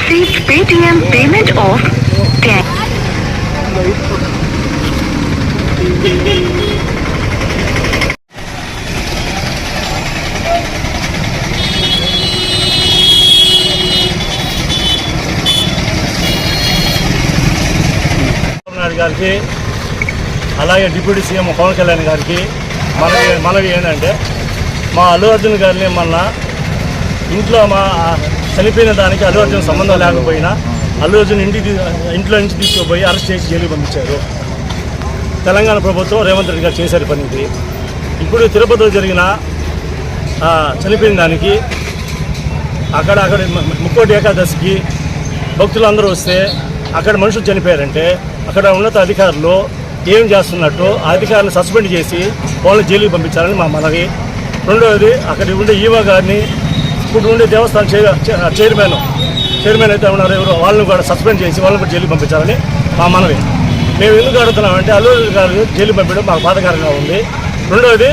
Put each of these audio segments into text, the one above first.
received Paytm payment of 10. గారికి అలాగే deputy CM Pawan Kalyan గారికి మనవి మనవి ఏంటంటే మా అల్లు అర్జున్ గారిని మొన్న ఇంట్లో మా చనిపోయిన దానికి అల్లు అర్జున్ సంబంధం లేకపోయినా అల్లు అర్జున్ ఇంటికి ఇంట్లో నుంచి తీసుకుపోయి అరెస్ట్ చేసి జైలుకి పంపించారు. తెలంగాణ ప్రభుత్వం రేవంత్ రెడ్డి గారు చేశారు పని ఇది. ఇప్పుడు తిరుపతిలో జరిగిన చనిపోయిన దానికి అక్కడ అక్కడ ముక్కోటి ఏకాదశికి భక్తులు అందరూ వస్తే అక్కడ మనుషులు చనిపోయారంటే అక్కడ ఉన్నత అధికారులు ఏం చేస్తున్నట్టు ఆ అధికారులను సస్పెండ్ చేసి వాళ్ళని జైలుకి పంపించాలని మా మనవి. రెండవది అక్కడ ఉండే ఈవో గారిని ఇప్పుడు ఉండే దేవస్థానం చైర్మన్ చైర్మన్ అయితే ఉన్నారు ఎవరు వాళ్ళని కూడా సస్పెండ్ చేసి వాళ్ళని కూడా జైలుకి పంపించాలని మా మనవి. మేము ఎందుకు అడుగుతున్నామంటే అల్లు గారు జైలు పంపించడం మాకు బాధకరంగా ఉంది. రెండవది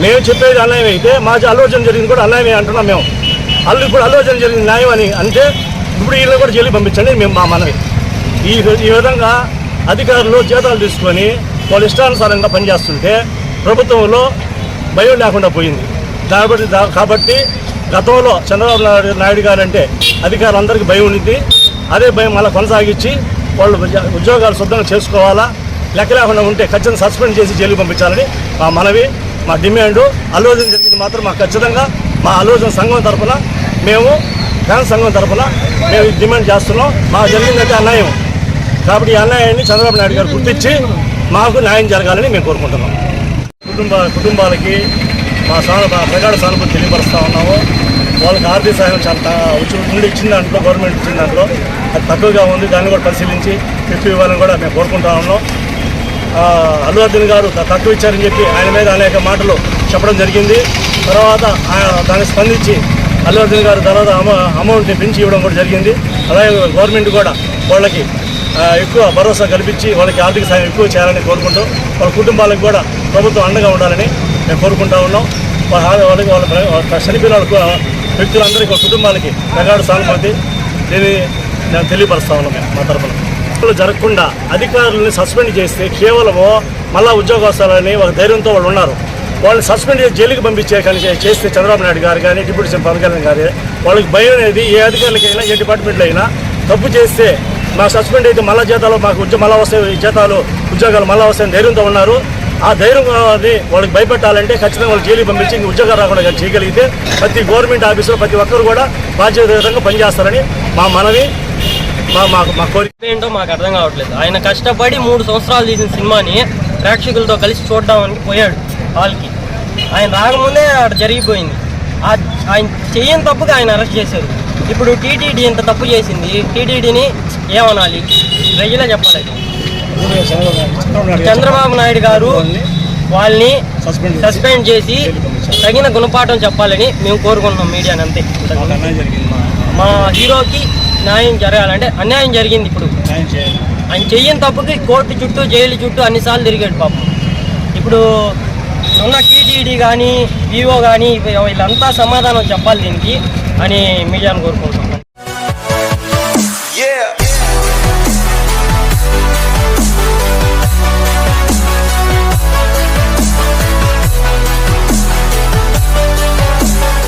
మేము చెప్పేది అన్యాయం అయితే మా ఆలోచన జరిగింది కూడా అన్యాయమే అంటున్నాం మేము. అల్లు ఇప్పుడు ఆలోచన జరిగింది న్యాయం అని అంటే ఇప్పుడు వీళ్ళు కూడా జైలు పంపించండి మేము మా మనవి. ఈ ఈ విధంగా అధికారులు జీతాలు తీసుకొని వాళ్ళు ఇష్టానుసారంగా పనిచేస్తుంటే ప్రభుత్వంలో భయం లేకుండా పోయింది. కాబట్టి దా- కాబట్టి గతంలో చంద్రబాబు నాయుడు నాయుడు గారు అంటే అధికారులందరికీ భయం ఉండింది అదే భయం మళ్ళీ కొనసాగించి వాళ్ళు ఉద్యోగాలు శుద్ధంగా చేసుకోవాలా లెక్క లేకుండా ఉంటే ఖచ్చితంగా సస్పెండ్ చేసి జైలుకి పంపించాలని మా మనవి మా డిమాండ్. ఆలోచన జరిగింది మాత్రం మాకు ఖచ్చితంగా. మా ఆలోచన సంఘం తరఫున మేము ఫ్యాన్స్ సంఘం తరఫున మేము డిమాండ్ చేస్తున్నాం. మాకు జరిగిందంటే అన్యాయం. కాబట్టి ఈ అన్యాయాన్ని చంద్రబాబు నాయుడు గారు గుర్తించి మాకు న్యాయం జరగాలని మేము కోరుకుంటున్నాం. కుటుంబ కుటుంబాలకి మా సాను ప్రగాఢ సానుభూతి తెలియపరుస్తూ ఉన్నాము. వాళ్ళకి ఆర్థిక సహాయం చాలా వచ్చి ఇచ్చిన దాంట్లో గవర్నమెంట్ ఇచ్చిన దాంట్లో అది తక్కువగా ఉంది. దాన్ని కూడా పరిశీలించి తిప్పి ఇవ్వాలని కూడా మేము కోరుకుంటా ఉన్నాం. అల్లు అర్జున్ గారు తక్కువ ఇచ్చారని చెప్పి ఆయన మీద అనేక మాటలు చెప్పడం జరిగింది. తర్వాత దాన్ని స్పందించి అల్లు అర్జున్ గారు తర్వాత అమౌంట్ని పెంచి ఇవ్వడం కూడా జరిగింది. అలాగే గవర్నమెంట్ కూడా వాళ్ళకి ఎక్కువ భరోసా కల్పించి వాళ్ళకి ఆర్థిక సాయం ఎక్కువ చేయాలని కోరుకుంటూ వాళ్ళ కుటుంబాలకు కూడా ప్రభుత్వం అండగా ఉండాలని మేము కోరుకుంటా ఉన్నాం. వాళ్ళ వాళ్ళకి వాళ్ళ చనిపోయిన వాళ్ళకు వ్యక్తులందరికీ కుటుంబానికి మెగాడు సానుమతి దీన్ని నేను తెలియపరుస్తా ఉన్నాం మా తరఫున జరగకుండా అధికారులను సస్పెండ్ చేస్తే కేవలము మళ్ళా ఉద్యోగస్తులని ఒక ధైర్యంతో వాళ్ళు ఉన్నారు. వాళ్ళని సస్పెండ్ చేసి జైలుకి పంపించే కానీ చేస్తే చంద్రబాబు నాయుడు గారు కానీ డిప్యూటీ సీఎం పవన్ కళ్యాణ్ గారు వాళ్ళకి భయం అనేది ఏ అధికారులకైనా ఏ డిపార్ట్మెంట్లో అయినా తప్పు చేస్తే మా సస్పెండ్ అయితే మళ్ళా జీతాలు మాకు ఉద్యోగం మళ్ళా వస్తాయి జీతాలు ఉద్యోగాలు మళ్ళా వస్తాయని ధైర్యంతో ఉన్నారు. ఆ ధైర్యం అది వాళ్ళకి భయపెట్టాలంటే ఖచ్చితంగా వాళ్ళు జైలుకి పంపించి ఇంక ఉద్యోగాలు రాకుండా కానీ చేయగలిగితే ప్రతి గవర్నమెంట్ ఆఫీసులో ప్రతి ఒక్కరు కూడా బాధ్యతయుతంగా పనిచేస్తారని మా మనవి మా మా మా కోరిక ఏంటో మాకు అర్థం కావట్లేదు. ఆయన కష్టపడి మూడు సంవత్సరాలు తీసిన సినిమాని ప్రేక్షకులతో కలిసి చూడడానికి పోయాడు హాల్కి. ఆయన రాకముందే అక్కడ జరిగిపోయింది. ఆయన చెయ్యని తప్పుగా ఆయన అరెస్ట్ చేశారు. ఇప్పుడు టీటీడీ ఇంత తప్పు చేసింది. టీటీడీని ఏమనాలి? ప్రజలే చెప్పాలి. చంద్రబాబు నాయుడు గారు వాళ్ళని సస్పెండ్ చేసి తగిన గుణపాఠం చెప్పాలని మేము కోరుకుంటున్నాం మీడియాని అంతే. మా హీరోకి న్యాయం జరగాలంటే అన్యాయం జరిగింది ఇప్పుడు. ఆయన చెయ్యని తప్పుకి కోర్టు చుట్టూ జైలు చుట్టూ అన్నిసార్లు తిరిగాడు పాపం. ఇప్పుడు ఉన్న టీటీడీ కానీ వివో కానీ వీళ్ళంతా సమాధానం చెప్పాలి దీనికి అని మీడియాను కోరుకుంటున్నాం.